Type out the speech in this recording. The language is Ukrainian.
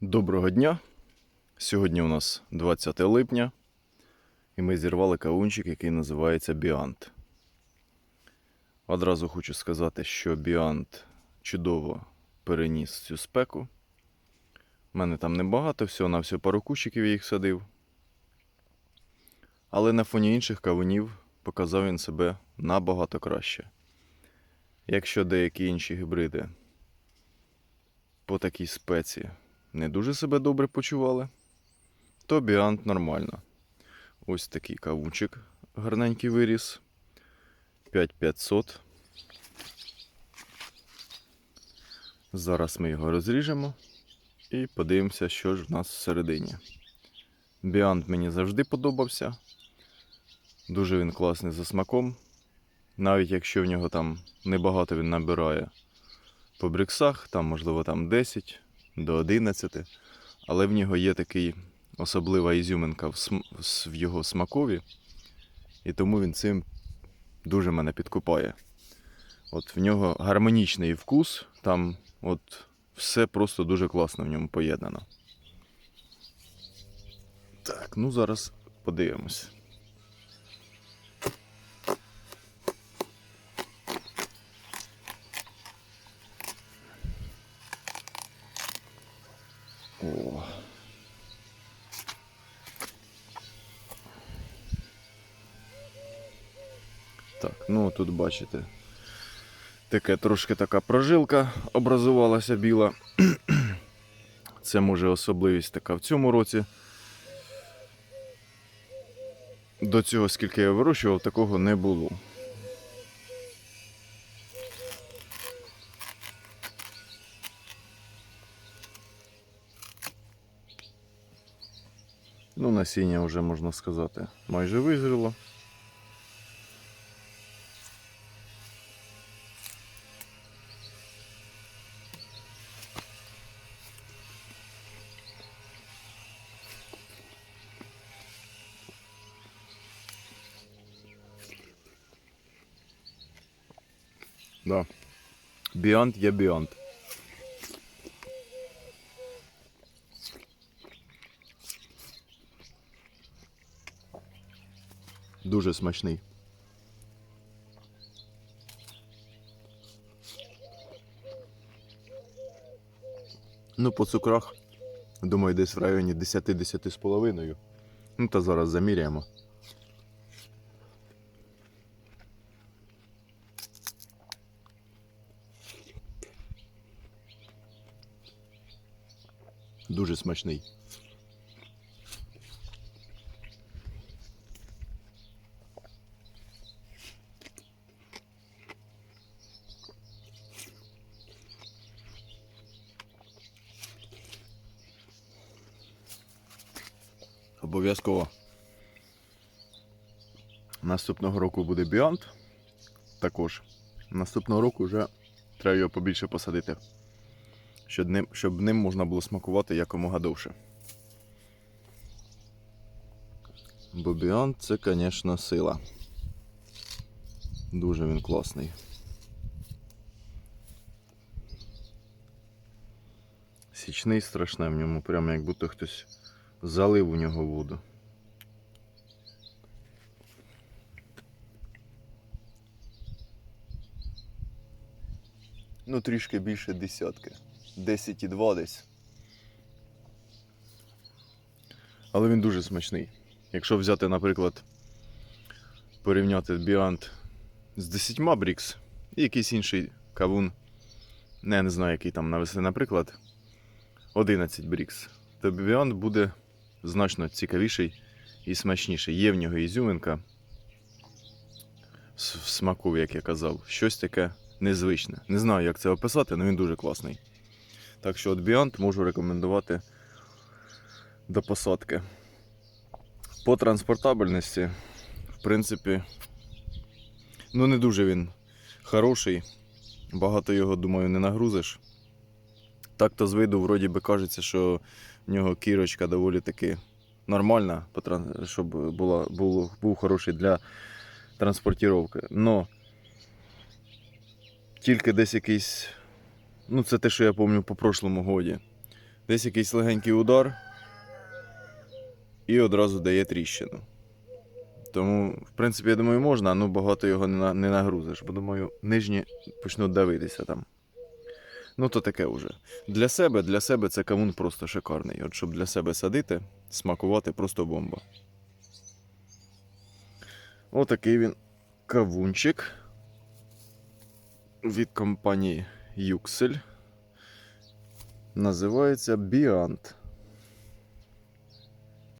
Доброго дня! Сьогодні у нас 20 липня, і ми зірвали кавунчик, який називається Біант. Одразу хочу сказати, що Біант чудово переніс цю спеку. У мене там небагато, всього на всього пару кущиків я їх садив. Але на фоні інших кавунів показав він себе набагато краще. Якщо деякі інші гібриди по такій спеці не дуже себе добре почували, то біант нормально. Ось такий кавунчик гарненький виріс. 5500. Зараз ми його розріжемо і подивимося, що ж в нас всередині. Біант мені завжди подобався. Дуже він класний за смаком. Навіть якщо в нього там небагато він набирає по бриксах, там, можливо, там 10 до 11, але в нього є такий особлива ізюминка в, його смакові, і тому він цим дуже мене підкупає. От в нього гармонічний вкус, там от все просто дуже класно в ньому поєднано. Так, ну зараз подивимось. Так, ну тут бачите. Таке трошки така прожилка образувалася біла. Це може особливість така в цьому році. До цього, скільки я вирощував, такого не було. Ну, насіння вже можна сказати, майже визріло. Да. Біант є біант. Дуже смачний. Ну, по цукрах, думаю, десь в районі 10-10 з половиною. Ну, та зараз заміряємо. Дуже смачний. Обов'язково. Наступного року буде Біант. Також. Наступного року вже треба його побільше посадити. Щоб ним, щоб ним можна було смакувати якомога довше. Бобіант це, звісно, сила. Дуже він класний. Січний страшне в ньому, прямо як будто хтось залив у нього воду. Ну, трішки більше десятки. 10,2 десь. Але він дуже смачний. Якщо взяти, наприклад, порівняти Біант з 10 Брікс і якийсь інший кавун, не, не знаю, який там навести, наприклад, 11 Брікс, то Біант буде значно цікавіший і смачніший. Є в нього ізюминка в смаку, як я казав, щось таке незвичне. Не знаю, як це описати, але він дуже класний. Так що от Біант можу рекомендувати до посадки. По транспортабельності, в принципі, ну не дуже він хороший. Багато його, думаю, не нагрузиш. Так-то з виду, вроді би, кажеться, що в нього кірочка доволі таки нормальна, щоб була, було, був хороший для транспортування. Но тільки десь якийсь Ну, це те, що я пам'ятаю по прошлому годі. Десь якийсь легенький удар і одразу дає тріщину. Тому, в принципі, я думаю, можна, але багато його не нагрузиш, бо думаю, нижні почнуть давитися там. Ну, то таке вже. Для себе, для себе це кавун просто шикарний. От щоб для себе садити, смакувати просто бомба. Отакий він кавунчик від компанії Юксель. Називається Біант.